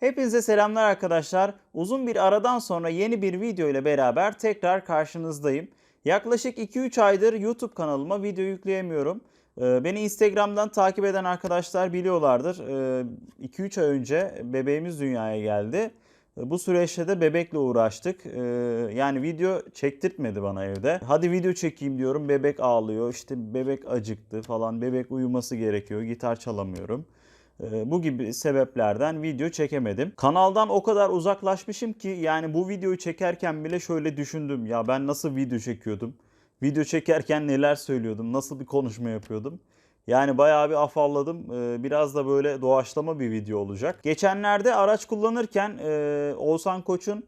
Hepinize selamlar arkadaşlar. Uzun bir aradan sonra yeni bir video ile beraber tekrar karşınızdayım. Yaklaşık 2-3 aydır YouTube kanalıma video yükleyemiyorum. Ee, Beni Instagram'dan takip eden arkadaşlar biliyorlardır. 2-3 ay önce bebeğimiz dünyaya geldi. Ee, Bu süreçte de bebekle uğraştık. Ee, Yani video çektirtmedi bana evde. Hadi video çekeyim diyorum. Bebek ağlıyor. İşte bebek acıktı falan. Bebek uyuması gerekiyor. Gitar çalamıyorum. Ee, Bu gibi sebeplerden video çekemedim. Kanaldan o kadar uzaklaşmışım ki yani bu videoyu çekerken bile şöyle düşündüm. Ya ben nasıl video çekiyordum? Video çekerken neler söylüyordum? Nasıl bir konuşma yapıyordum? Yani bayağı bir afalladım. Ee, Biraz da böyle doğaçlama bir video olacak. Geçenlerde araç kullanırken e, Oğuzhan Koç'un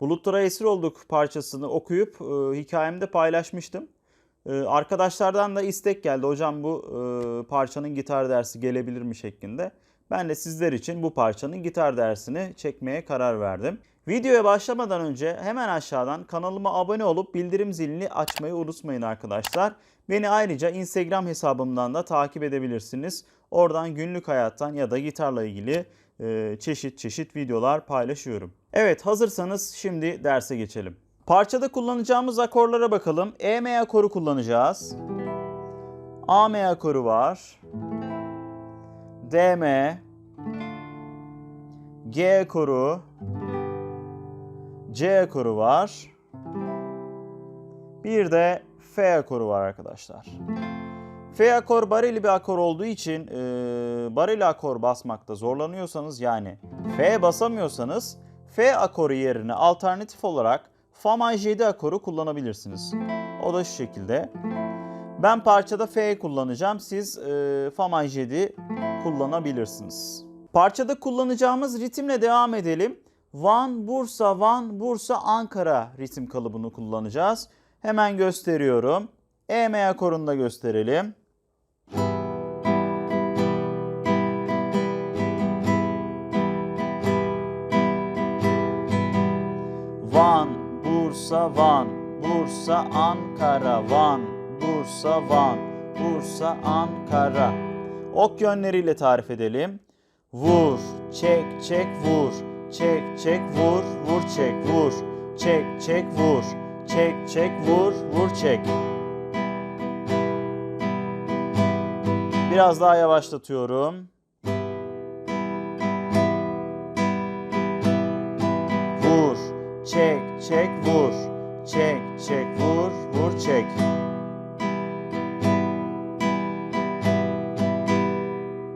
Bulutlara Esir Olduk parçasını okuyup e, hikayemde paylaşmıştım. Ee, Arkadaşlardan da istek geldi. Hocam bu e, parçanın gitar dersi gelebilir mi şeklinde. Ben de sizler için bu parçanın gitar dersini çekmeye karar verdim. Videoya başlamadan önce hemen aşağıdan kanalıma abone olup bildirim zilini açmayı unutmayın arkadaşlar. Beni ayrıca Instagram hesabımdan da takip edebilirsiniz. Oradan günlük hayattan ya da gitarla ilgili e, çeşit çeşit videolar paylaşıyorum. Evet hazırsanız şimdi derse geçelim. Parçada kullanacağımız akorlara bakalım. E M akoru kullanacağız. A M akoru var. D M G akoru C akoru var. Bir de F akoru var arkadaşlar. F akor bareli bir akor olduğu için e, bareli akor basmakta zorlanıyorsanız yani F basamıyorsanız F akoru yerine alternatif olarak Fa maj 7 akoru kullanabilirsiniz. O da şu şekilde. Ben parçada F kullanacağım. Siz e, Fa maj 7 kullanabilirsiniz. Parçada kullanacağımız ritimle devam edelim. Van, Bursa, Van, Bursa, Ankara ritim kalıbını kullanacağız. Hemen gösteriyorum. E akorunu da gösterelim. Bursa, Van, Bursa, Ankara, Van, Bursa, Van, Bursa, Ankara. Ok yönleriyle tarif edelim. Vur, çek, çek, vur. Çek, çek, vur, vur, çek, vur. Çek, çek, vur. Çek, çek, vur, vur, çek. Biraz daha yavaşlatıyorum. Çek, çek, vur. Çek, çek, vur, vur, çek.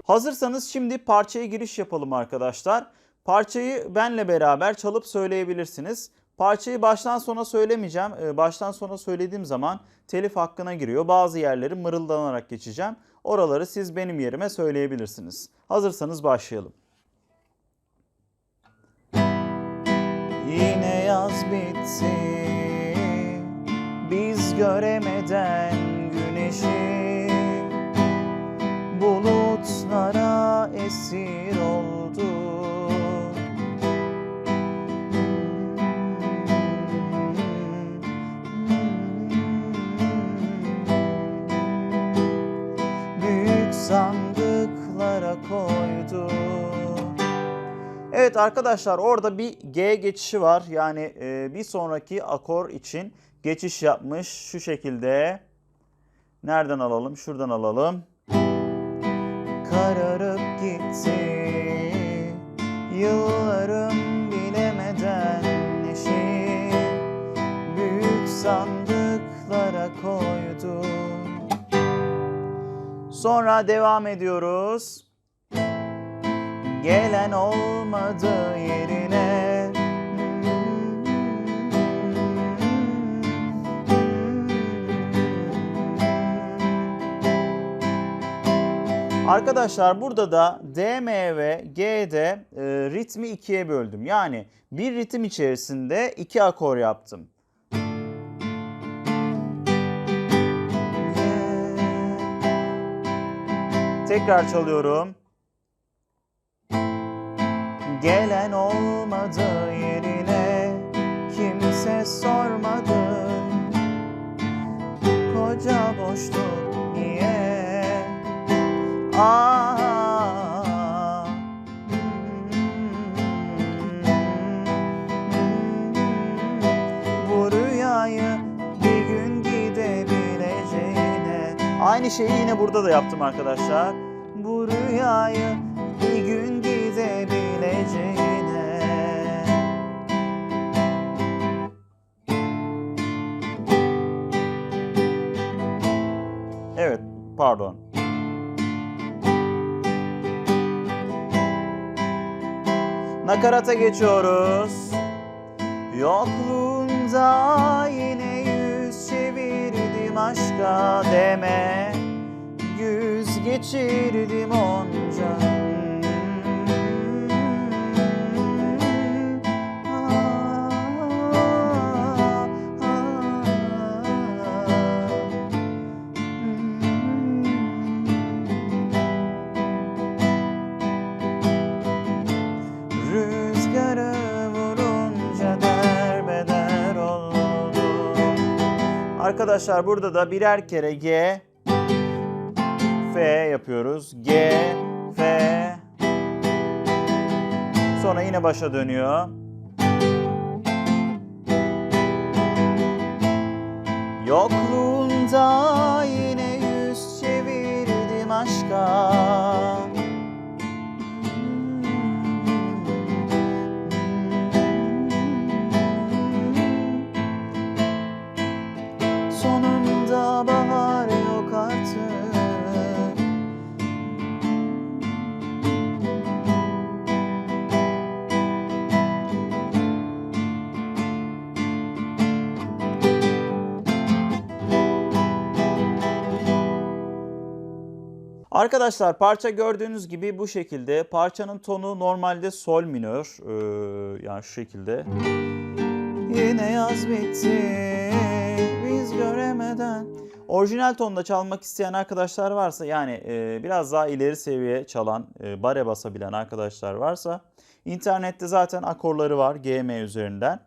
Hazırsanız şimdi parçaya giriş yapalım arkadaşlar. Parçayı benle beraber çalıp söyleyebilirsiniz. Parçayı baştan sona söylemeyeceğim. Ee, Baştan sona söylediğim zaman telif hakkına giriyor. Bazı yerleri mırıldanarak geçeceğim. Oraları siz benim yerime söyleyebilirsiniz. Hazırsanız başlayalım. Bitti Biz göremeden güneşi Bulutlara esir oldu Evet arkadaşlar orada bir G geçişi var. Yani e, bir sonraki akor için geçiş yapmış şu şekilde. Nereden alalım? Şuradan alalım. Kararıp gitti Yıllarım bilemeden neşi Büyük sandıklara koydu Sonra devam ediyoruz. Gelen olmadı yerine Arkadaşlar burada da D, M ve G'de e, ritmi ikiye böldüm. Yani bir ritim içerisinde iki akor yaptım. Tekrar çalıyorum. Gelen olmadı yerine kimse sormadı Koca boşluk niye? Ah, bu rüyayı bir gün gidebileceğine Aynı şeyi yine burada da yaptım arkadaşlar. Bu rüyayı pardon. Nakarata geçiyoruz. Yokluğunda yine yüz çevirdim aşka deme Yüz geçirdim onca Arkadaşlar burada da birer kere G, F yapıyoruz. G, F. Sonra yine başa dönüyor. Yokluğunda Arkadaşlar parça gördüğünüz gibi bu şekilde. Parçanın tonu normalde sol minör. Ee, yani şu şekilde. Yine yaz bitti biz göremeden. Orijinal tonda çalmak isteyen arkadaşlar varsa yani e, biraz daha ileri seviye çalan, e, bare basabilen arkadaşlar varsa internette zaten akorları var GM üzerinden.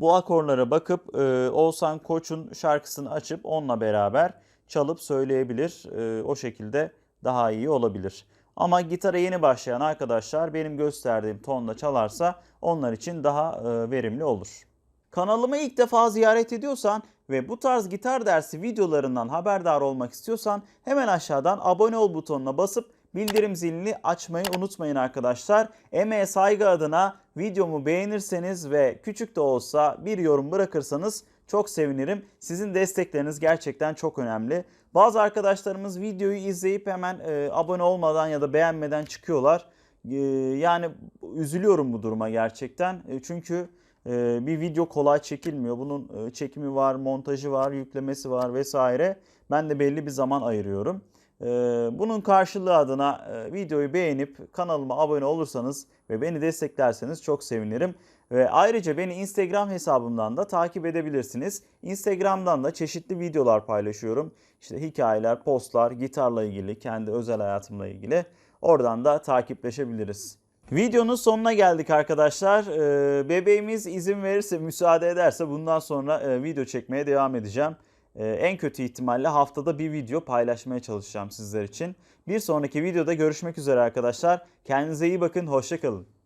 Bu akorlara bakıp e, Oğuzhan Koç'un şarkısını açıp onunla beraber çalıp söyleyebilir. E, o şekilde daha iyi olabilir. Ama gitara yeni başlayan arkadaşlar benim gösterdiğim tonda çalarsa onlar için daha e, verimli olur. Kanalımı ilk defa ziyaret ediyorsan ve bu tarz gitar dersi videolarından haberdar olmak istiyorsan hemen aşağıdan abone ol butonuna basıp bildirim zilini açmayı unutmayın arkadaşlar. Emeğe saygı adına videomu beğenirseniz ve küçük de olsa bir yorum bırakırsanız çok sevinirim. Sizin destekleriniz gerçekten çok önemli. Bazı arkadaşlarımız videoyu izleyip hemen e, abone olmadan ya da beğenmeden çıkıyorlar. E, yani üzülüyorum bu duruma gerçekten. E, çünkü e, bir video kolay çekilmiyor. Bunun e, çekimi var, montajı var, yüklemesi var vesaire. Ben de belli bir zaman ayırıyorum. E, bunun karşılığı adına e, videoyu beğenip kanalıma abone olursanız ve beni desteklerseniz çok sevinirim. Ve ayrıca beni Instagram hesabımdan da takip edebilirsiniz. Instagram'dan da çeşitli videolar paylaşıyorum. İşte hikayeler, postlar, gitarla ilgili, kendi özel hayatımla ilgili. Oradan da takipleşebiliriz. Videonun sonuna geldik arkadaşlar. Ee, bebeğimiz izin verirse, müsaade ederse bundan sonra e, video çekmeye devam edeceğim. Ee, en kötü ihtimalle haftada bir video paylaşmaya çalışacağım sizler için. Bir sonraki videoda görüşmek üzere arkadaşlar. Kendinize iyi bakın, hoşçakalın.